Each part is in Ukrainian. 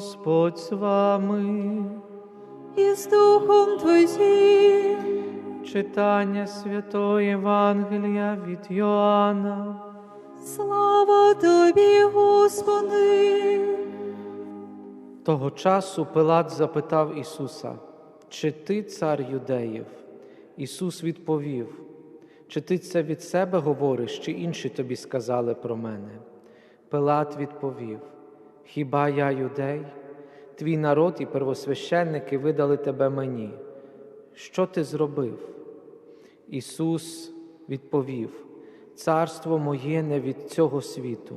Господь з вами. і з Духом Твоїм. Читання Святої Євангелія від Йоанна. Слава Тобі, Господи! Того часу Пилат запитав Ісуса, чи ти цар юдеїв? Ісус відповів, чи ти це від себе говориш, чи інші тобі сказали про мене? Пилат відповів: Хіба я юдей? Твій народ і первосвященники видали тебе мені. Що ти зробив? Ісус відповів: Царство моє не від цього світу.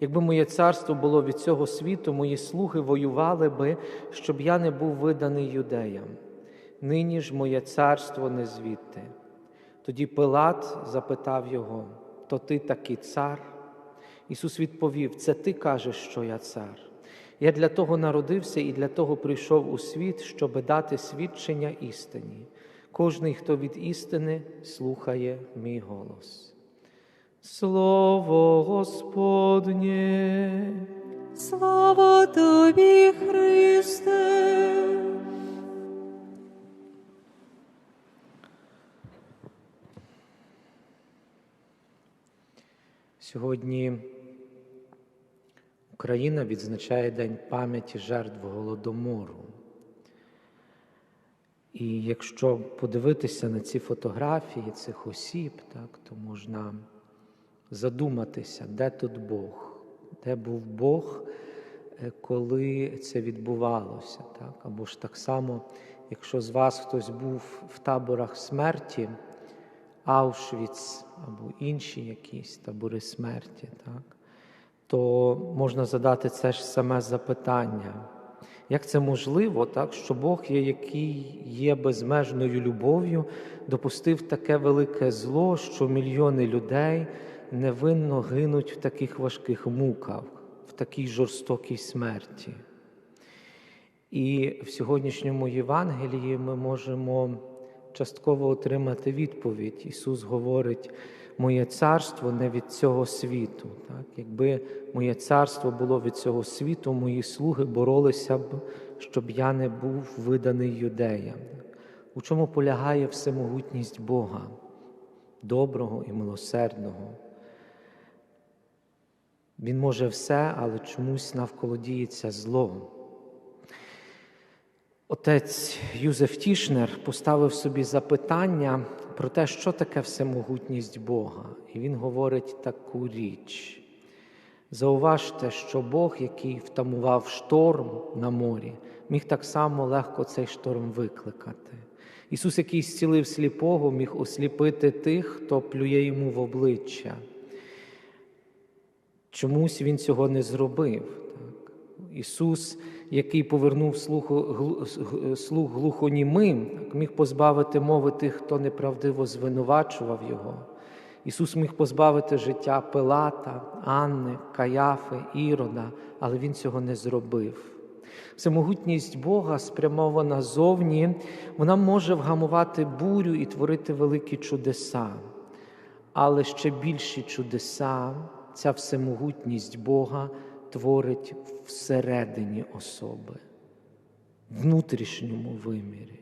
Якби моє царство було від цього світу, мої слуги воювали би, щоб я не був виданий юдеям. Нині ж моє царство не звідти. Тоді Пилат запитав його: То ти таки цар? Ісус відповів: Це ти кажеш, що я цар. Я для того народився і для того прийшов у світ, щоби дати свідчення істині. Кожний, хто від істини, слухає мій голос. Слово Господнє. Слава Тобі, Христе! Сьогодні Україна відзначає День пам'яті жертв Голодомору. І якщо подивитися на ці фотографії цих осіб, так, то можна задуматися, де тут Бог, де був Бог, е, коли це відбувалося. Так? Або ж так само, якщо з вас хтось був в таборах смерті, Аушвіц або інші якісь табори смерті, так? То можна задати це ж саме запитання. Як це можливо, так, що Бог, який є безмежною любов'ю, допустив таке велике зло, що мільйони людей невинно гинуть в таких важких муках, в такій жорстокій смерті? І в сьогоднішньому Євангелії ми можемо частково отримати відповідь. Ісус говорить, моє царство не від цього світу. Так? Якби моє царство було від цього світу, мої слуги боролися б, щоб я не був виданий юдеям. У чому полягає всемогутність Бога, доброго і милосердного? Він може все, але чомусь навколо діється зло. Отець Юзеф Тішнер поставив собі запитання про те, що таке всемогутність Бога. І він говорить таку річ. Зауважте, що Бог, який втамував шторм на морі, міг так само легко цей шторм викликати. Ісус, який зцілив сліпого, міг осліпити тих, хто плює йому в обличчя. Чомусь Він цього не зробив. Так? Ісус, який повернув слух глухонімим, міг позбавити мови тих, хто неправдиво звинувачував Його. Ісус міг позбавити життя Пилата, Анни, Каяфи, Ірода, але Він цього не зробив. Всемогутність Бога спрямована зовні, вона може вгамувати бурю і творити великі чудеса, але ще більші чудеса ця всемогутність Бога творить всередині особи, внутрішньому вимірі.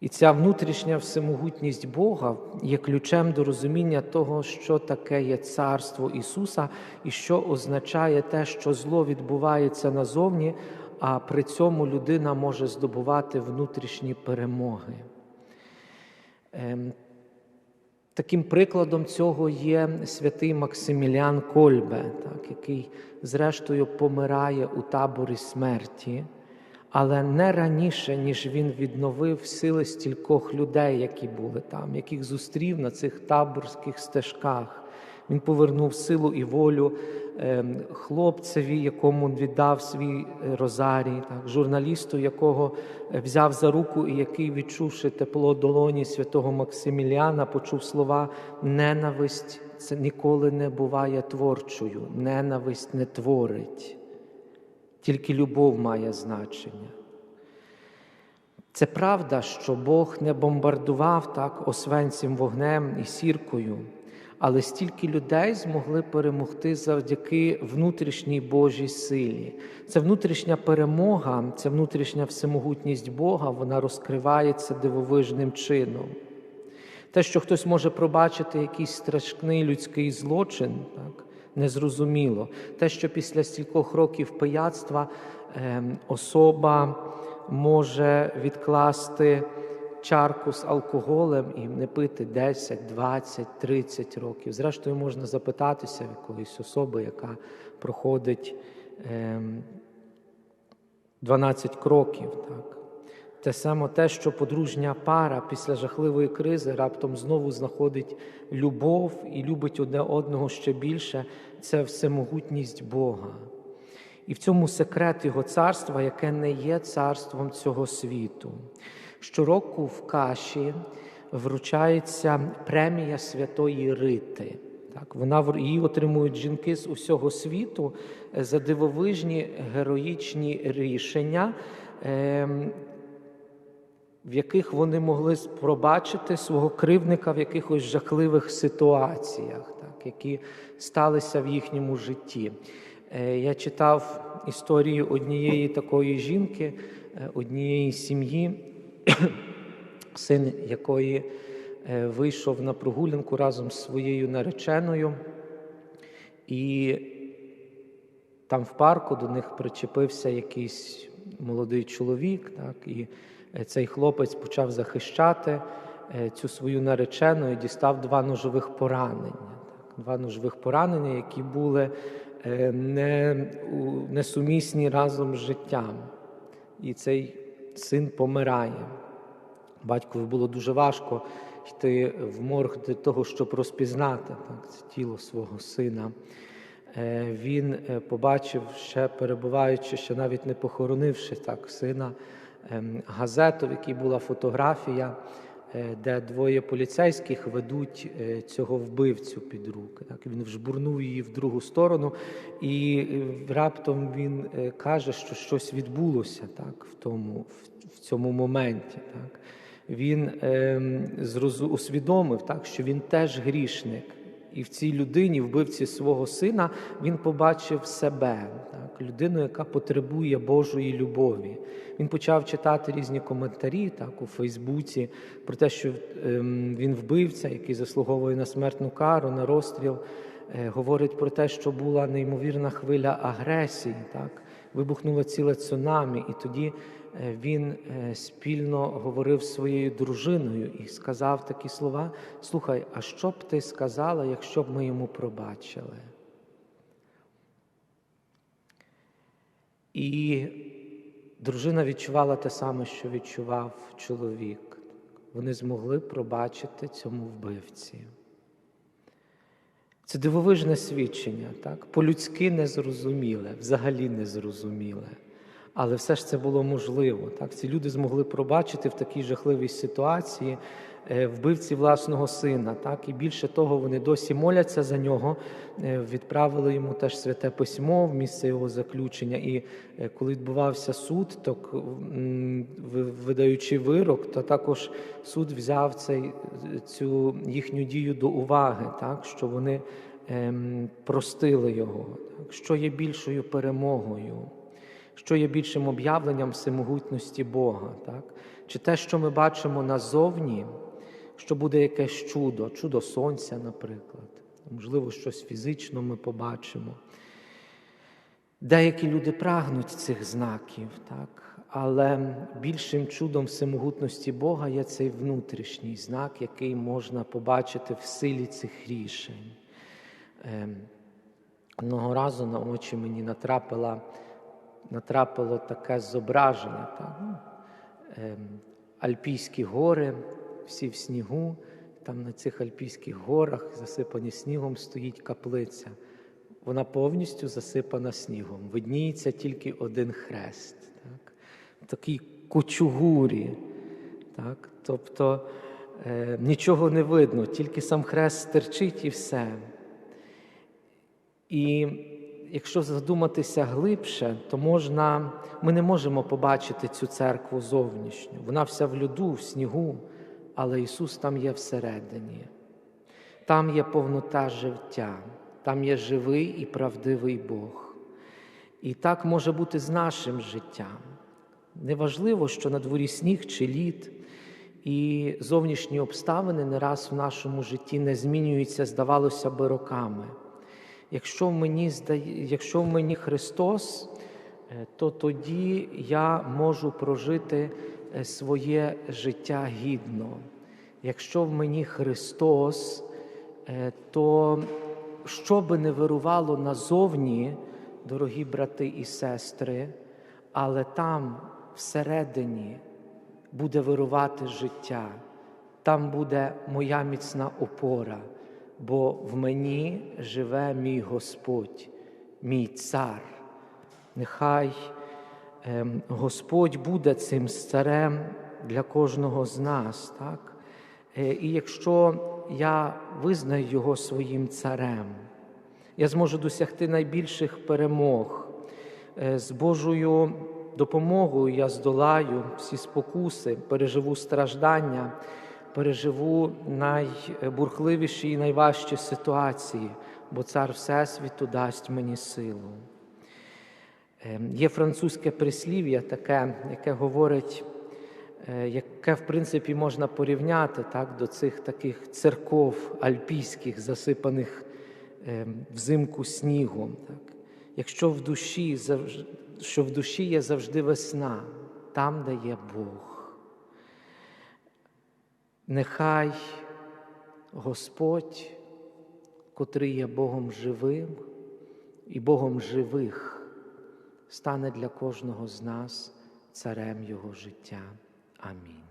І ця внутрішня всемогутність Бога є ключем до розуміння того, що таке є царство Ісуса і що означає те, що зло відбувається назовні, а при цьому людина може здобувати внутрішні перемоги. Таким прикладом цього є святий Максимілян Кольбе, так, який, зрештою, помирає у таборі смерті але не раніше, ніж він відновив сили стількох людей, які були там, яких зустрів на цих таборських стежках. Він повернув силу і волю ем, хлопцеві, якому віддав свій е, розарій, так, журналісту, якого е, взяв за руку і який, відчувши тепло долоні святого Максиміліана, почув слова ненависть це ніколи не буває творчою, ненависть не творить тільки любов має значення. Це правда, що Бог не бомбардував так освенцем вогнем і сіркою, Але стільки людей змогли перемогти завдяки внутрішній Божій силі. Це внутрішня перемога, це внутрішня всемогутність Бога, вона розкривається дивовижним чином. Те, що хтось може пробачити якийсь страшний людський злочин, так, незрозуміло. Те, що після стількох років пияцтва ем, особа може відкласти чарку з алкоголем і не пити 10, 20, 30 років. Зрештою, можна запитатися в якоїсь особи, яка проходить ем, 12 кроків. Так. Те саме те, що подружня пара після жахливої кризи раптом знову знаходить любов і любить одне одного ще більше, це всемогутність Бога. І в цьому секрет Його царства, яке не є царством цього світу. Щороку в каші вручається премія Святої Рити. Так, вона її отримують жінки з усього світу е, за дивовижні героїчні рішення, ем, в яких вони могли пробачити свого кривника в якихось жахливих ситуаціях, так, які сталися в їхньому житті. Е, Я читав історію однієї такої жінки, е, однієї сім'ї, син якої е, вийшов на прогулянку разом з своєю нареченою, і там в парку до них причепився якийсь молодий чоловік, так, і е, цей хлопець почав захищати е, цю свою наречену і дістав два ножових поранення. Так, два ножових поранення, які були не, несумісні разом з життям. І цей син помирає. Батькові було дуже важко йти в морг для того, щоб розпізнати так, це тіло свого сина. Е, Він е, побачив, ще перебуваючи, ще навіть не похоронивши так сина, ем, газету, в якій була фотографія, де двоє поліцейських ведуть е, цього вбивцю під руки. Так, він вжбурнув її в другу сторону, і е, раптом він е, каже, що щось відбулося так, в, тому, в- цьому моменті. Так. Він е, усвідомив, так, що він теж грішник. І в цій людині, вбивці свого сина, він побачив себе, так, людину, яка потребує Божої любові. Він почав читати різні коментарі так, у Фейсбуці про те, що ем, він вбивця, який заслуговує на смертну кару, на розстріл. Е, говорить про те, що була неймовірна хвиля агресії, так, вибухнуло ціле цунамі, і тоді е, він е, спільно говорив своєю дружиною і сказав такі слова: Слухай, а що б ти сказала, якщо б ми йому пробачили? І дружина відчувала те саме, що відчував чоловік. Вони змогли пробачити цьому вбивці. Це дивовижне свідчення, так? по-людськи незрозуміле, взагалі незрозуміле. Але все ж це було можливо. Так? Ці люди змогли пробачити в такій жахливій ситуації вбивці власного сина. Так? І більше того, вони досі моляться за нього, е, відправили йому теж святе письмо в місце його заключення. І е, коли відбувався суд, то видаючи вирок, то також суд взяв цей, цю їхню дію до уваги, так? що вони ем, простили його. Так? Що є більшою перемогою? Що є більшим об'явленням всемогутності Бога? Так? Чи те, що ми бачимо назовні, що буде якесь чудо, чудо сонця, наприклад, можливо, щось фізично ми побачимо. Деякі люди прагнуть цих знаків, так? але більшим чудом всемогутності Бога є цей внутрішній знак, який можна побачити в силі цих рішень. Ем, Одного разу на очі мені натрапила, натрапило таке зображення. Так? ем, Альпійські гори, всі в снігу, там на цих Альпійських горах, засипані снігом, стоїть каплиця. Вона повністю засипана снігом. Видніється тільки один хрест. Так? В такій кучугурі. Так? Тобто е, нічого не видно, тільки сам хрест стерчить і все. І якщо задуматися глибше, то можна, ми не можемо побачити цю церкву зовнішню. Вона вся в льоду, в снігу, але Ісус там є всередині. там є повнота життя, там є живий і правдивий Бог. І так може бути з нашим життям. Неважливо, що на дворі сніг чи лід, і зовнішні обставини не раз в нашому житті не змінюються, здавалося би, роками. Якщо в мені, якщо в мені Христос, е, то тоді я можу прожити своє життя гідно. Якщо в мені Христос, е, то що би не вирувало назовні, дорогі брати і сестри, але там всередині буде вирувати життя, там буде моя міцна опора, бо в мені живе мій Господь, мій цар. Нехай Господь буде цим царем для кожного з нас. Так? Е, І якщо я визнаю Його своїм царем, я зможу досягти найбільших перемог. Е, З Божою допомогою я здолаю всі спокуси, переживу страждання, переживу найбурхливіші і найважчі ситуації, бо цар Всесвіту дасть мені силу. Е, Є французьке прислів'я таке, яке говорить, е, яке в принципі можна порівняти так, до цих таких церков альпійських, засипаних е, взимку снігом. Так. Якщо в душі, що в душі є завжди весна, там, де є Бог. Нехай Господь, котрий є Богом живим і Богом живих, стане для кожного з нас царем Його життя. Амінь.